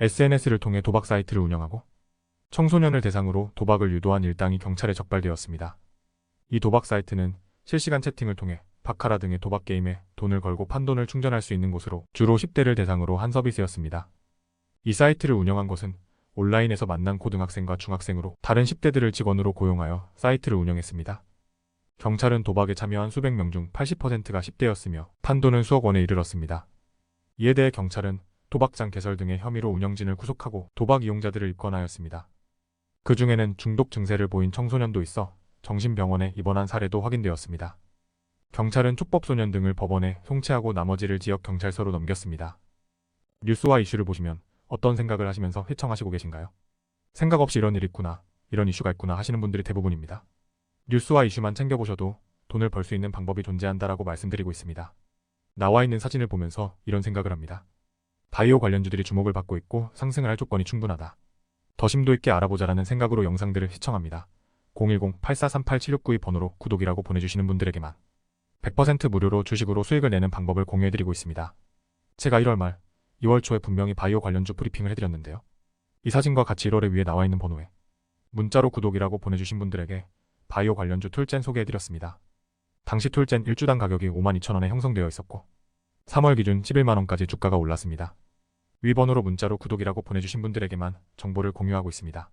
SNS를 통해 도박 사이트를 운영하고 청소년을 대상으로 도박을 유도한 일당이 경찰에 적발되었습니다. 이 도박 사이트는 실시간 채팅을 통해 바카라 등의 도박 게임에 돈을 걸고 판돈을 충전할 수 있는 곳으로 주로 10대를 대상으로 한 서비스였습니다. 이 사이트를 운영한 곳은 온라인에서 만난 고등학생과 중학생으로 다른 10대들을 직원으로 고용하여 사이트를 운영했습니다. 경찰은 도박에 참여한 수백 명 중 80%가 10대였으며 판돈은 수억 원에 이르렀습니다. 이에 대해 경찰은 도박장 개설 등의 혐의로 운영진을 구속하고 도박 이용자들을 입건하였습니다. 그 중에는 중독 증세를 보인 청소년도 있어 정신병원에 입원한 사례도 확인되었습니다. 경찰은 촉법소년 등을 법원에 송치하고 나머지를 지역 경찰서로 넘겼습니다. 뉴스와 이슈를 보시면 어떤 생각을 하시면서 시청하시고 계신가요? 생각 없이 이런 일이 있구나, 이런 이슈가 있구나 하시는 분들이 대부분입니다. 뉴스와 이슈만 챙겨보셔도 돈을 벌 수 있는 방법이 존재한다라고 말씀드리고 있습니다. 나와 있는 사진을 보면서 이런 생각을 합니다. 바이오 관련주들이 주목을 받고 있고 상승을 할 조건이 충분하다. 더 심도 있게 알아보자라는 생각으로 영상들을 시청합니다. 010-8438-7692 번호로 구독이라고 보내주시는 분들에게만 100% 무료로 주식으로 수익을 내는 방법을 공유해드리고 있습니다. 제가 1월 말, 2월 초에 분명히 바이오 관련주 브리핑을 해드렸는데요. 이 사진과 같이 1월에 위에 나와 있는 번호에 문자로 구독이라고 보내주신 분들에게 바이오 관련주 툴젠 소개해드렸습니다. 당시 툴젠 1주당 가격이 52,000원에 형성되어 있었고 3월 기준 11만원까지 주가가 올랐습니다. 위 번호로 문자로 구독이라고 보내주신 분들에게만 정보를 공유하고 있습니다.